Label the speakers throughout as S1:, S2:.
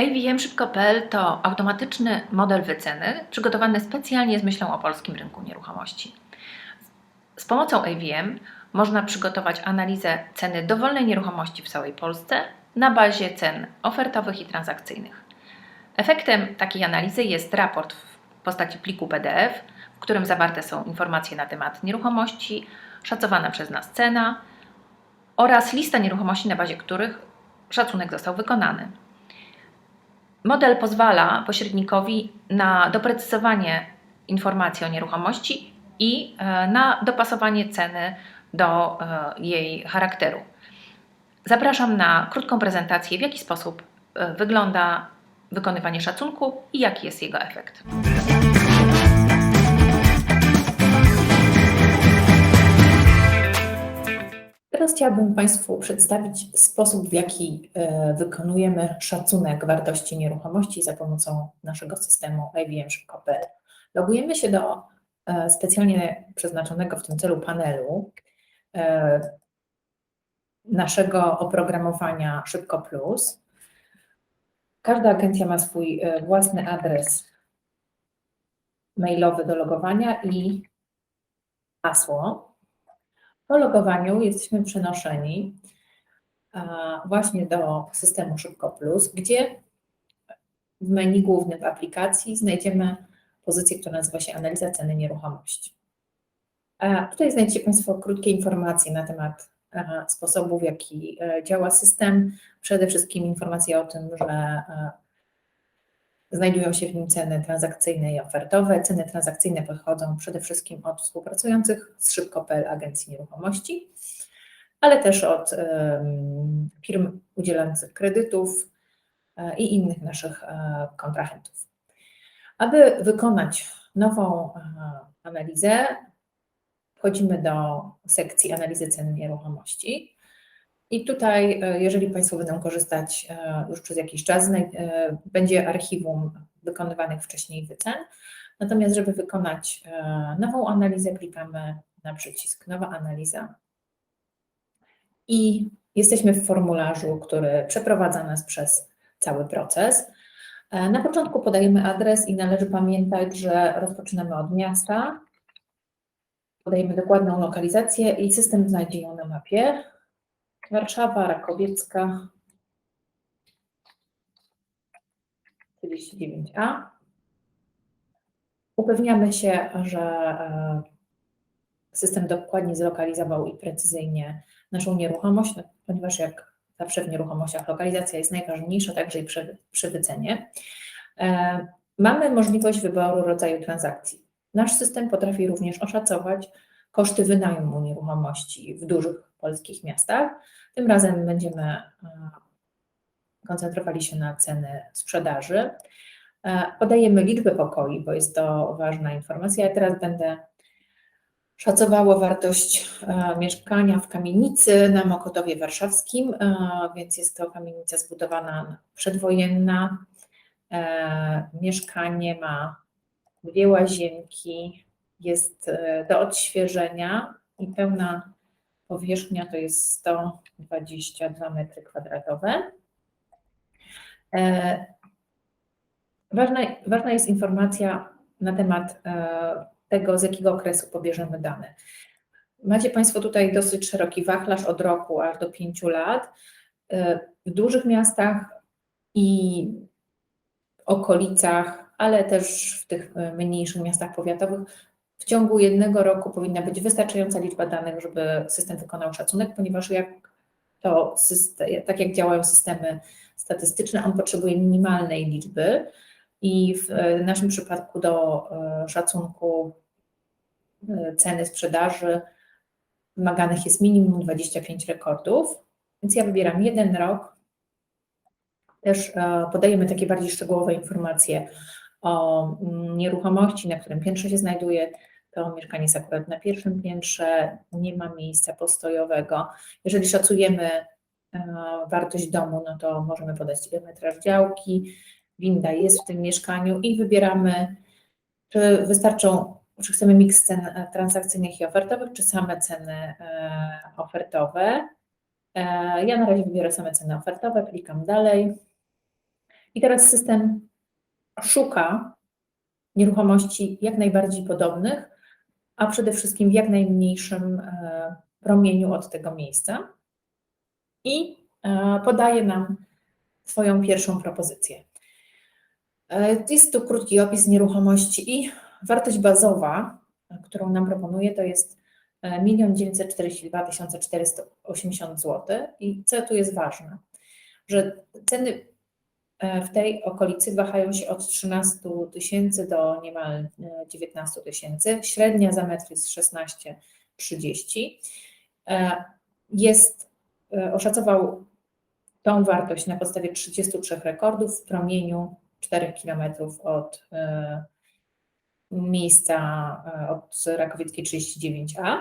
S1: AVM Szybko.pl to automatyczny model wyceny przygotowany specjalnie z myślą o polskim rynku nieruchomości. Z pomocą AVM można przygotować analizę ceny dowolnej nieruchomości w całej Polsce na bazie cen ofertowych i transakcyjnych. Efektem takiej analizy jest raport w postaci pliku PDF, w którym zawarte są informacje na temat nieruchomości, szacowana przez nas cena oraz lista nieruchomości, na bazie których szacunek został wykonany. Model pozwala pośrednikowi na doprecyzowanie informacji o nieruchomości i e, na dopasowanie ceny do e, jej charakteru. Zapraszam na krótką prezentację, w jaki sposób e, wygląda wykonywanie szacunku i jaki jest jego efekt.
S2: Teraz chciałabym Państwu przedstawić sposób, w jaki e, wykonujemy szacunek wartości nieruchomości za pomocą naszego systemu IBM Szybko.pl. Logujemy się do e, specjalnie przeznaczonego w tym celu panelu e, naszego oprogramowania Szybko Plus. Każda agencja ma swój własny adres mailowy do logowania i hasło. Po logowaniu jesteśmy przenoszeni właśnie do systemu Szybko Plus, gdzie w menu głównym w aplikacji znajdziemy pozycję, która nazywa się Analiza ceny nieruchomości. A tutaj znajdziecie Państwo krótkie informacje na temat sposobu, w jaki e, działa system. Przede wszystkim informacje o tym, że e, Znajdują się w nim ceny transakcyjne i ofertowe. Ceny transakcyjne pochodzą przede wszystkim od współpracujących z Szybko.pl Agencji Nieruchomości, ale też od firm udzielających kredytów e, i innych naszych e, kontrahentów. Aby wykonać nową e, analizę, wchodzimy do sekcji analizy cen nieruchomości. I tutaj, e, jeżeli Państwo będą korzystać e, już przez jakiś czas, e, będzie archiwum wykonywanych wcześniej wycen. Natomiast, żeby wykonać nową analizę, klikamy na przycisk Nowa analiza i jesteśmy w formularzu, który przeprowadza nas przez cały proces. Na początku podajemy adres i należy pamiętać, że rozpoczynamy od miasta, podajemy dokładną lokalizację i system znajdzie ją na mapie. Warszawa, Rakowiecka, 39a. Upewniamy się, że e, system dokładnie zlokalizował i precyzyjnie naszą nieruchomość, ponieważ jak zawsze w nieruchomościach lokalizacja jest najważniejsza, także i przy, przy wycenie. E, mamy możliwość wyboru rodzaju transakcji. Nasz system potrafi również oszacować koszty wynajmu nieruchomości w dużych polskich miastach. Tym razem będziemy e, koncentrowali się na ceny sprzedaży. E, podajemy liczbę pokoi, bo jest to ważna informacja. Ja teraz będę szacowała wartość e, mieszkania w kamienicy na Mokotowie Warszawskim, więc jest to kamienica zbudowana przedwojenna. Mieszkanie ma dwie łazienki, jest do odświeżenia i pełna Powierzchnia to jest 122 metry kwadratowe. E, ważna, ważna jest informacja na temat e, tego, z jakiego okresu pobierzemy dane. Macie Państwo tutaj dosyć szeroki wachlarz od roku aż do 5 lat. E, w dużych miastach i okolicach, ale też w tych mniejszych miastach powiatowych w ciągu jednego roku powinna być wystarczająca liczba danych, żeby system wykonał szacunek, ponieważ jak to system, tak jak działają systemy statystyczne, on potrzebuje minimalnej liczby i w naszym przypadku do e, szacunku e, ceny sprzedaży wymaganych jest minimum 25 rekordów, więc ja wybieram jeden rok. Też e, podajemy takie bardziej szczegółowe informacje o mm, nieruchomości, na którym piętrze się znajduje, to mieszkanie jest akurat na pierwszym piętrze, nie ma miejsca postojowego. Jeżeli szacujemy e, wartość domu, no to możemy podać metraż działki, winda jest w tym mieszkaniu i wybieramy, czy wystarczą, czy chcemy miks cen e, transakcyjnych i ofertowych, czy same ceny e, ofertowe. Ja na razie wybiorę same ceny ofertowe, klikam dalej. I teraz system szuka nieruchomości jak najbardziej podobnych, a przede wszystkim w jak najmniejszym e, promieniu od tego miejsca i e, podaje nam swoją pierwszą propozycję. E, Jest tu krótki opis nieruchomości i wartość bazowa, którą nam proponuje, to jest e, 1 942 480 zł. I co tu jest ważne? Że ceny w tej okolicy wahają się od 13 tysięcy do niemal e, 19 tysięcy. Średnia za metr jest 16,30. E, Jest, e, oszacował tą wartość na podstawie 33 rekordów w promieniu 4 km od e, miejsca e, od Rakowieckiej 39A.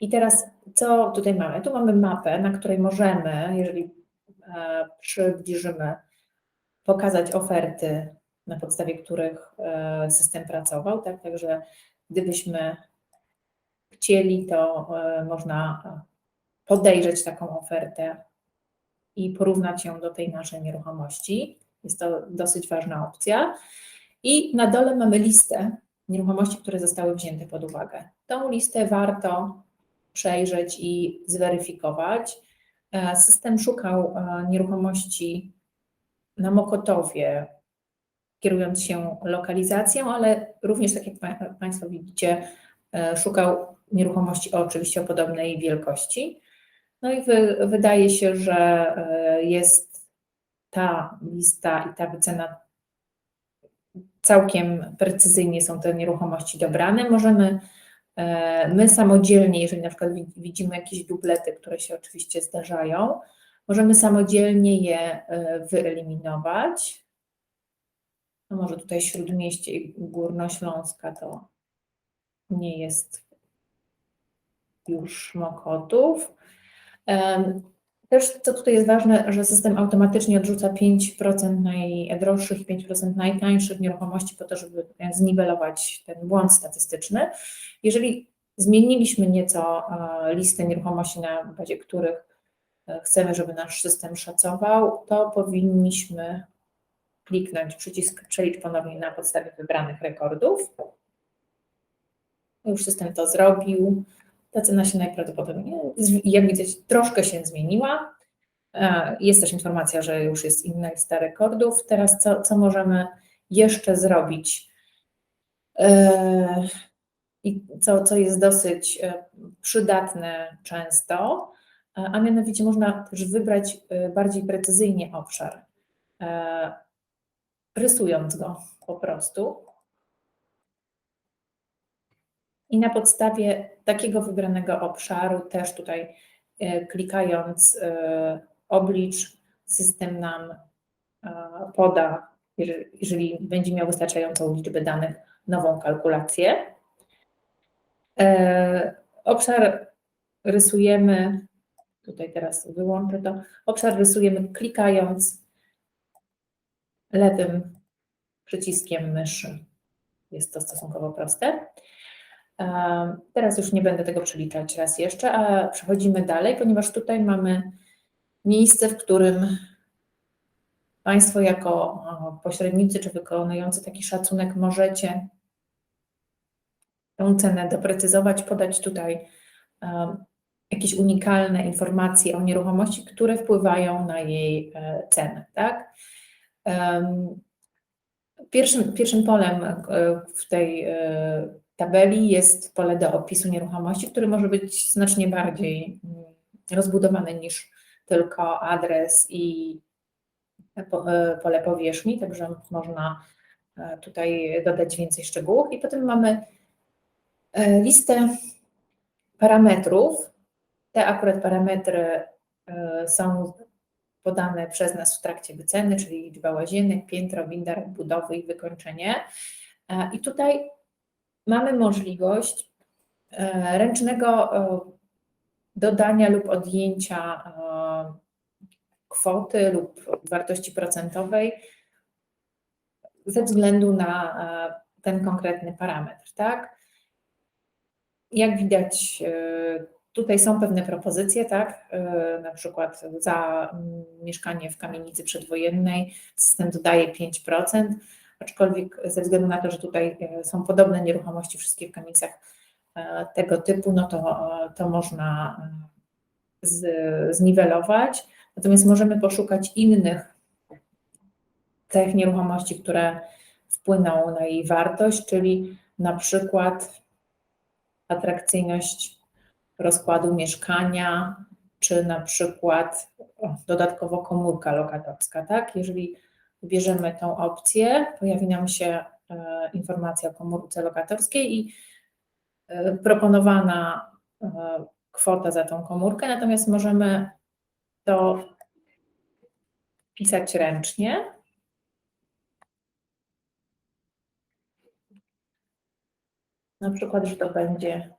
S2: I teraz co tutaj mamy? Tu mamy mapę, na której możemy, jeżeli e, przybliżymy, pokazać oferty, na podstawie których e, system pracował. Tak? Także gdybyśmy chcieli, to e, można podejrzeć taką ofertę i porównać ją do tej naszej nieruchomości. Jest to dosyć ważna opcja. I na dole mamy listę nieruchomości, które zostały wzięte pod uwagę. Tą listę warto przejrzeć i zweryfikować. E, System szukał e, nieruchomości na Mokotowie, kierując się lokalizacją, ale również, tak jak pa- Państwo widzicie, e, szukał nieruchomości oczywiście o podobnej wielkości. No i wy, wydaje się, że jest ta lista i ta wycena całkiem precyzyjnie są te nieruchomości dobrane. Możemy my samodzielnie, jeżeli na przykład wi- widzimy jakieś dublety, które się oczywiście zdarzają, możemy samodzielnie je e, wyeliminować. No może tutaj Śródmieście i Górnośląska to nie jest już Mokotów. Też co tutaj jest ważne, że system automatycznie odrzuca 5% najdroższych i 5% najtańszych nieruchomości po to, żeby zniwelować ten błąd statystyczny. Jeżeli zmieniliśmy nieco e, listę nieruchomości, na bazie których e, chcemy, żeby nasz system szacował, to powinniśmy kliknąć przycisk przelicz ponownie na podstawie wybranych rekordów. Już system to zrobił. Ta cena się najprawdopodobniej, jak widać, troszkę się zmieniła. E, Jest też informacja, że już jest inna lista rekordów. Teraz co, co możemy jeszcze zrobić? E, I co, co jest dosyć e, przydatne często, a mianowicie można też wybrać bardziej precyzyjnie obszar, rysując go po prostu. I na podstawie takiego wybranego obszaru, też tutaj e, klikając e, oblicz, system nam e, poda, jeżeli, będzie miał wystarczającą liczbę danych, nową kalkulację. Obszar rysujemy, tutaj teraz wyłączę to, obszar rysujemy klikając lewym przyciskiem myszy. Jest to stosunkowo proste. Teraz już nie będę tego przeliczać raz jeszcze, a przechodzimy dalej, ponieważ tutaj mamy miejsce, w którym Państwo jako pośrednicy czy wykonujący taki szacunek możecie tą cenę doprecyzować, podać tutaj jakieś unikalne informacje o nieruchomości, które wpływają na jej e, cenę, tak? Pierwszym, pierwszym polem e, w tej e, tabeli jest pole do opisu nieruchomości, który może być znacznie bardziej mm, rozbudowany niż tylko adres i e, pole powierzchni, także można e, tutaj dodać więcej szczegółów. I potem mamy e, listę parametrów. Te akurat parametry są podane przez nas w trakcie wyceny, czyli liczba łazienek, piętro, winda, budowy i wykończenie. I tutaj mamy możliwość e, ręcznego e, dodania lub odjęcia e, kwoty lub wartości procentowej ze względu na ten konkretny parametr, tak? Jak widać, Tutaj są pewne propozycje, tak? Na przykład za mm, mieszkanie w kamienicy przedwojennej system dodaje 5%, aczkolwiek ze względu na to, że tutaj e, są podobne nieruchomości wszystkie w kamienicach e, tego typu, no to, e, to można z, zniwelować. Natomiast możemy poszukać innych cech nieruchomości, które wpłyną na jej wartość, czyli na przykład atrakcyjność rozkładu mieszkania, czy na przykład o, dodatkowo komórka lokatorska, tak? Jeżeli wybierzemy tą opcję, pojawi nam się e, informacja o komórce lokatorskiej i e, proponowana e, kwota za tą komórkę, natomiast możemy to pisać ręcznie. Na przykład, że to będzie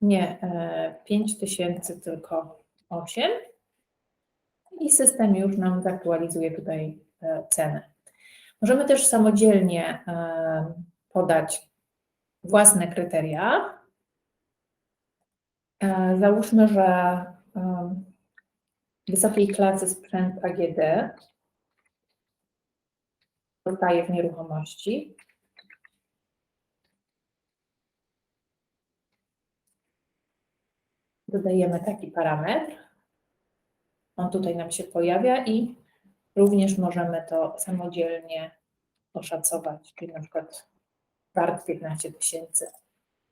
S2: nie e, 5 tysięcy, tylko 8 i system już nam zaktualizuje tutaj cenę. Możemy też samodzielnie e, podać własne kryteria. E, Załóżmy, że e, wysokiej klasy sprzęt AGD zostaje w nieruchomości. Dodajemy taki parametr. On tutaj nam się pojawia i również możemy to samodzielnie oszacować, czyli na przykład wart 15 tysięcy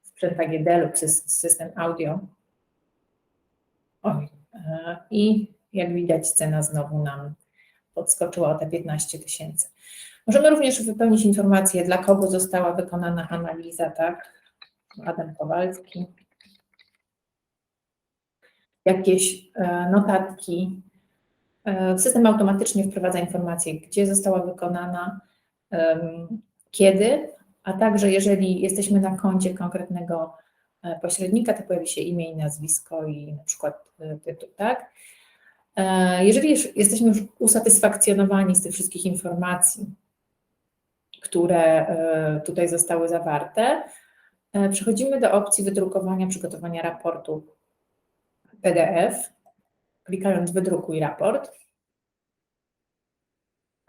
S2: sprzęt AGD lub sys- system audio. Oj, e, I jak widać, cena znowu nam podskoczyła o te 15 tysięcy. Możemy również wypełnić informację, dla kogo została wykonana analiza, tak? Adam Kowalski. Jakieś e, notatki. System automatycznie wprowadza informację, gdzie została wykonana, kiedy, a także jeżeli jesteśmy na koncie konkretnego e, pośrednika, to pojawi się imię i nazwisko i na przykład e, tytuł, tak? E, Jeżeli jesteśmy już usatysfakcjonowani z tych wszystkich informacji, które tutaj zostały zawarte, przechodzimy do opcji wydrukowania, przygotowania raportu PDF. Klikając wydrukuj raport.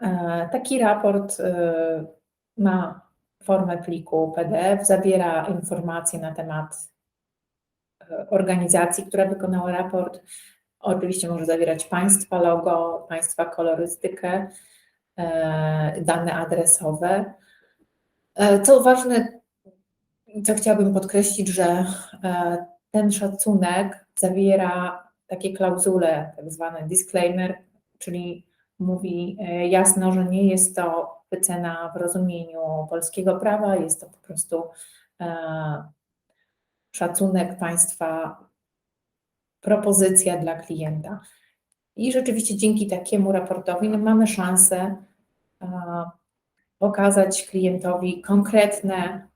S2: E, Taki raport e, ma formę pliku PDF, zawiera informacje na temat e, organizacji, która wykonała raport. Oczywiście może zawierać państwa logo, państwa kolorystykę, dane adresowe. Co ważne, co chciałabym podkreślić, że ten szacunek zawiera takie klauzule, tak zwane disclaimer, czyli mówi e, jasno, że nie jest to wycena w rozumieniu polskiego prawa, jest to po prostu e, szacunek państwa, propozycja dla klienta. I rzeczywiście dzięki takiemu raportowi no, mamy szansę e, pokazać klientowi konkretne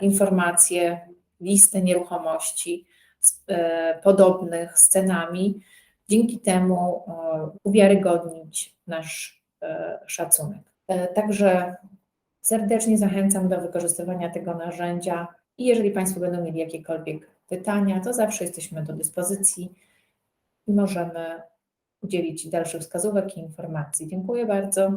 S2: informacje, listę nieruchomości podobnych z cenami. Dzięki temu e, uwiarygodnić nasz e, szacunek. E, Także serdecznie zachęcam do wykorzystywania tego narzędzia i jeżeli Państwo będą mieli jakiekolwiek pytania, to zawsze jesteśmy do dyspozycji i możemy udzielić dalszych wskazówek i informacji. Dziękuję bardzo.